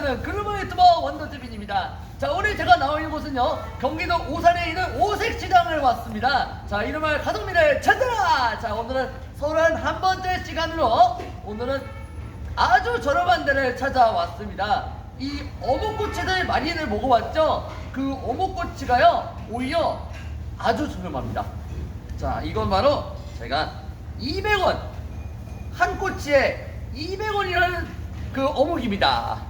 사랑하는 그루머 유튜버 원더즈빈입니다. 자, 오늘 제가 나와 있는 곳은요, 경기도 오산에 있는 오색시장을 왔습니다. 자, 이름을 가성비를 찾아라! 자, 오늘은 서른 한 번째 시간으로, 오늘은 아주 저렴한 데를 찾아왔습니다. 이 어묵꼬치들 많이들 먹어봤죠? 그 어묵꼬치가요, 오히려 아주 저렴합니다. 자, 이건 바로 제가 200원, 한 꼬치에 200원이라는 그 어묵입니다.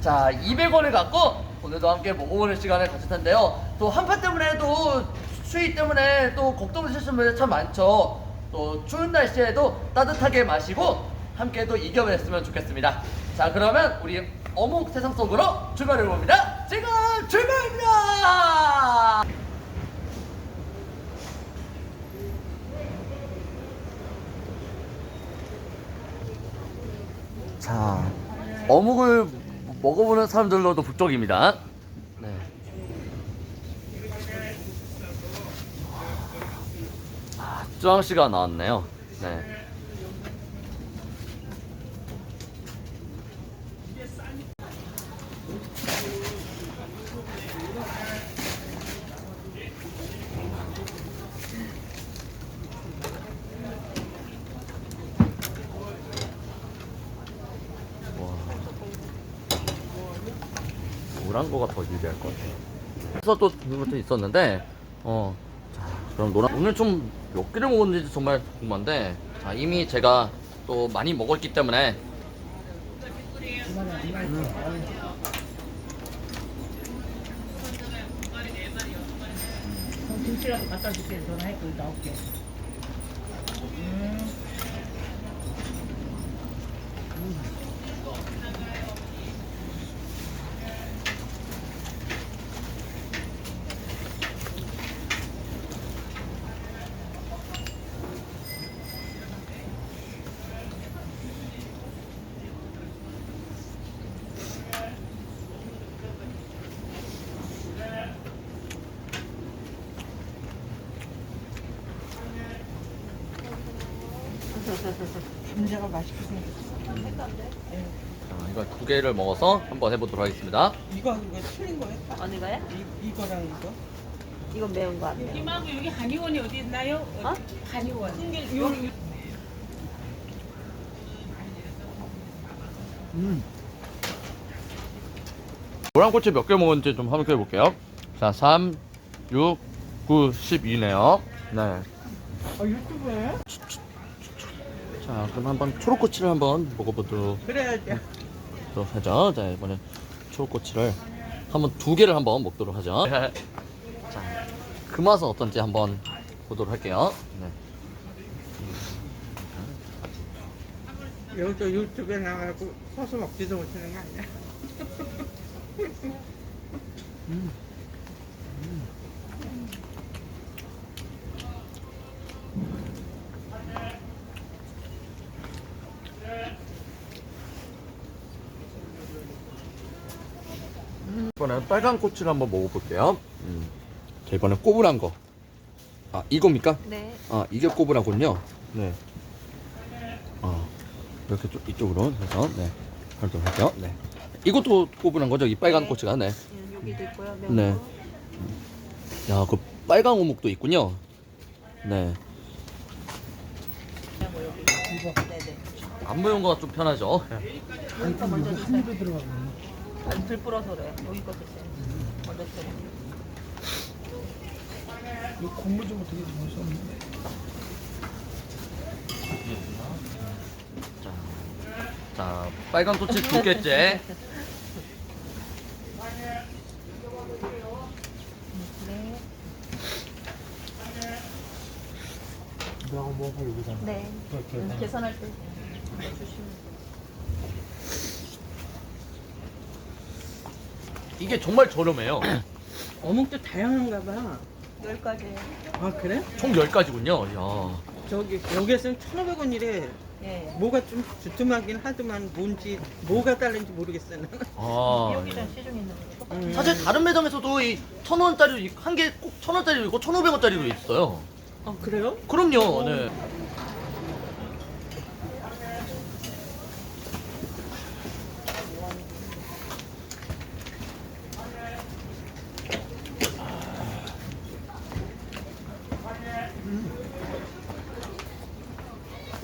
자, 200원을 갖고 오늘도 함께 먹어보는 시간을 가질 텐데요. 또 한파 때문에 또 추위 때문에 또 걱정되시는 분들 참 많죠. 또 추운 날씨에도 따뜻하게 마시고 함께 또 이겨냈으면 좋겠습니다. 자, 그러면 우리 어묵 세상 속으로 출발해 봅니다. 지금 출발입니다. 자, 어묵을 먹어보는 사람들로도 북적입니다. 네. 아, 쭈앙 씨가 나왔네요. 네. 노란 거가 더 유리할 것 같아요. 그래서 또 그것도 있었는데, 어, 자, 그럼 노란, 오늘 좀 몇 개를 먹었는지 정말 궁금한데, 자, 이미 제가 또 많이 먹었기 때문에, 나올게. 음. 감자가 맛있게 생겼어. 자, 이거 두 개를 먹어서 한번 해보도록 하겠습니다. 이거 이거 틀린 거야? 어느 거야? 이, 이거랑 이거? 이건 매운 거 같아요. 여기하고 여기 한의원이 어디 있나요? 어? 한의원. 여기 노란 꼬치 몇 개 먹었는지 좀 함께 해볼게요. 자, 3, 6, 9, 12네요. 네. 어 유튜브에? 자, 그럼 한번 초록꼬치를 한번 먹어보도록 그래야지. 하죠. 자, 이번에 초록꼬치를 한번 두 개를 한번 먹도록 하죠. 자, 그 맛은 어떤지 한번 보도록 할게요. 네. 여기서 유튜브에 나가고 서서 먹지도 못하는 거 아니야? 이번엔 빨간 꼬치를 한번 먹어볼게요. 음. 자, 이번엔 꼬불한 거. 아, 이겁니까? 네. 아, 이게 꼬불하군요. 네. 아, 이렇게 좀 이쪽으로 해서, 네. 하도록 할게요. 네. 이것도 꼬불한 거죠? 이 빨간 네. 꼬치가, 네. 음, 여기도 있고요. 매운 네. 거. 야, 그 빨간 어묵도 있군요. 네. 네네. 안 매운 거가 좀 편하죠. 여기서 먼저 드세요. 아니, 불 불어서 그래. 여기 거 드세요. 먼저 드세요. 이거 공부 좀 어떻게 좀 하셨는데? 자, 자 빨간 꼬치 두 개째. 네. 내가 여기다. 네. 음, 계산할 때 주시면 이게 정말 저렴해요. 어묵도 다양한가 봐. 열 가지. 아 그래? 총 10가지군요. 야. 저기 여기에서는 1,500원이래. 예. 뭐가 좀 두툼하긴 하지만 뭔지 뭐가 다른지 모르겠어. 나는. 아. 여기는 시중 있는 거. 음. 사실 다른 매장에서도 이천 원짜리 한 개꼭천 원짜리도 있고 천 오백 원짜리도 있어요. 아 그래요? 그럼요. 네.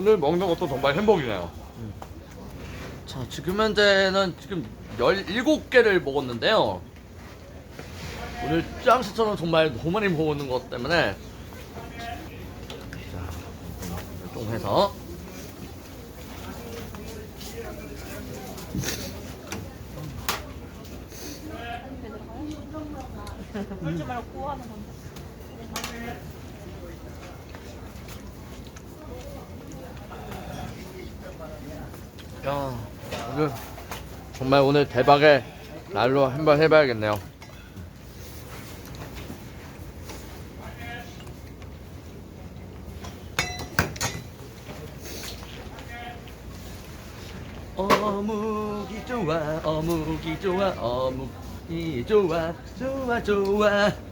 오늘 먹는 것도 정말 행복이네요. 자, 지금 현재는 지금 17개를 먹었는데요. 오늘 짱씨처럼 정말 너무 많이 먹는 것 때문에 자, 좀 해서 썰지 말고 구워하는 건데. 야, 오늘 정말 오늘 대박의 날로 한번 해봐야겠네요. 어묵이 좋아, 어묵이 좋아, 어묵이 좋아, 좋아, 좋아.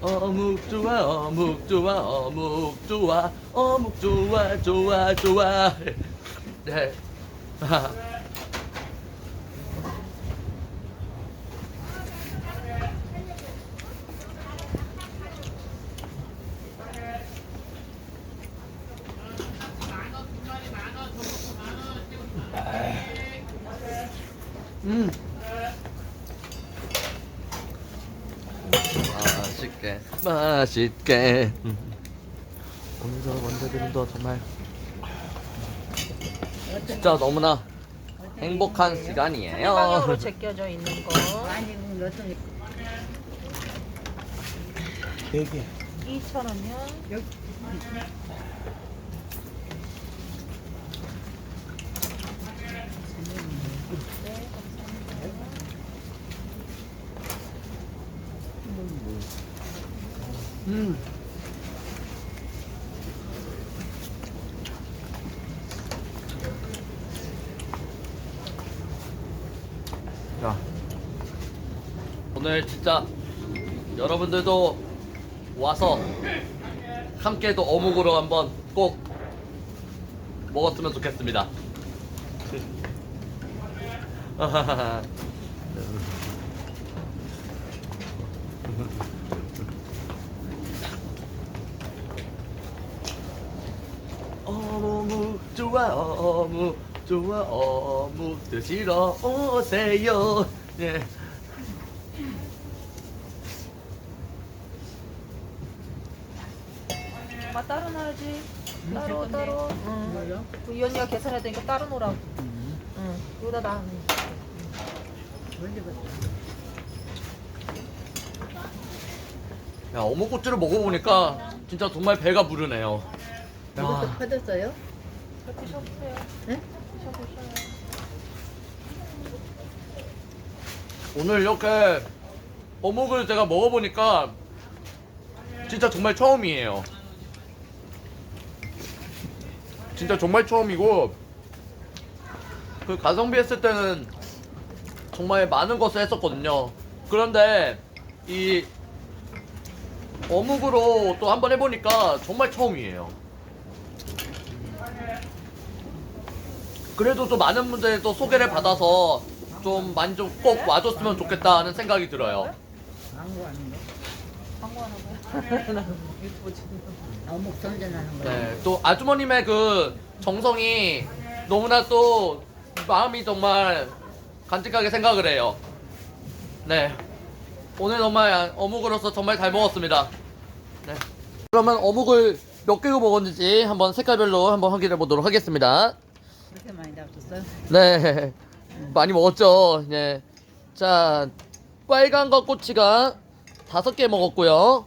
어묵 좋아, 어묵 좋아, 어묵 좋아, 어묵 좋아, 좋아, 좋아. 네. 음. 맛있게, 맛있게. 음. 오늘도 원더드림도 정말 진짜 너무나 행복한 방향으로 시간이에요. 제껴져 있는 거. 아니 몇 원? 네 개. 2,000원이요. 음. 야, 오늘 진짜 여러분들도 와서 함께 또 어묵으로 한번 꼭 먹었으면 좋겠습니다. 어묵 좋아 어묵 좋아 어묵 드시러 오세요 예. 엄마 따로 놔야지. 따로 따로. 응. 이 언니가 계산해야 되니까 따로 놓으라고. 응. 여기다 놔. 야 어묵 꼬치를 먹어보니까 진짜 정말 배가 부르네요 야, 받았어요? 드셔보세요. 네? 드셔보세요. 오늘 이렇게 어묵을 제가 먹어보니까 진짜 정말 처음이에요 진짜 정말 처음이고 그 가성비 했을 때는 정말 많은 것을 했었거든요 그런데 이 어묵으로 또 한번 해보니까 정말 처음이에요 그래도 좀 많은 분들이 또 소개를 받아서 좀 많이 좀 꼭 와줬으면 좋겠다는 생각이 들어요. 광고 아닌가? 광고 하나 봐요. 어묵 선전하는 거. 네, 또 아주머님의 그 정성이 너무나 또 마음이 정말 간직하게 생각을 해요. 네, 오늘 정말 어묵으로서 정말 잘 먹었습니다. 네. 그러면 어묵을 몇 개로 먹었는지 한번 색깔별로 한번 확인해 보도록 하겠습니다. 그렇게 많이 나왔었어요? 네, 많이 먹었죠. 네. 자, 빨간 거 꼬치가 다섯 개 먹었고요.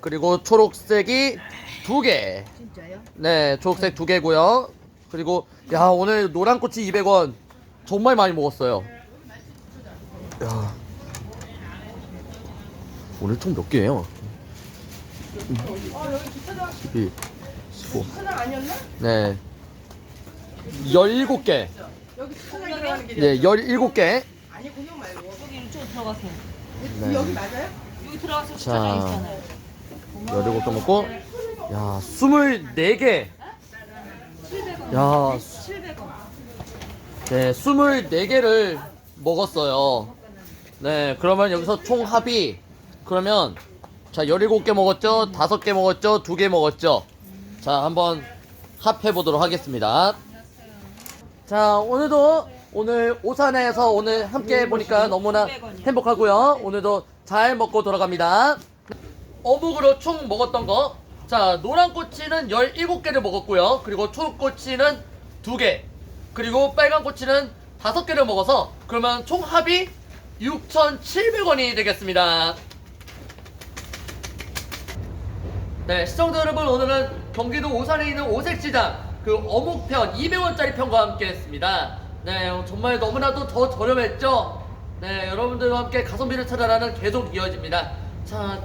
그리고 초록색이 두 개. 진짜요? 네, 초록색 두 개고요. 그리고 야 오늘 노란 꼬치 200원 정말 많이 먹었어요. 야, 오늘 총 몇 개예요? 12, 15. 네. 17개. 네, 17개. 여기 이쪽 들어가세요. 네. 여기 들어가서 자. 주차장 있잖아요. 17개 먹고 야 24개 야 네, 24개를 먹었어요 네 그러면 여기서 총 합이 그러면 자 17개 먹었죠 5개 먹었죠 2개 먹었죠 자 한번 합해 보도록 하겠습니다. 자, 오늘도 오늘 오산에서 오늘 함께 보니까 너무나 행복하고요. 오늘도 잘 먹고 돌아갑니다. 어묵으로 총 먹었던 거. 자, 노란 꼬치는 17개를 먹었고요. 그리고 초록 꼬치는 2개. 그리고 빨간 꼬치는 5개를 먹어서 그러면 총 합이 6,700원이 되겠습니다. 네, 시청자 여러분 오늘은 경기도 오산에 있는 오색시장 그 어묵편 200원짜리 편과 함께 했습니다. 네, 정말 너무나도 더 저렴했죠? 네, 여러분들과 함께 가성비를 찾아라는 계속 이어집니다. 자,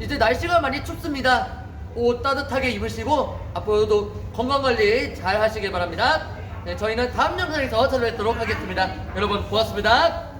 이제 날씨가 많이 춥습니다. 옷 따뜻하게 입으시고 앞으로도 건강관리 잘 하시길 바랍니다. 네, 저희는 다음 영상에서 찾아뵙도록 하겠습니다. 여러분 고맙습니다.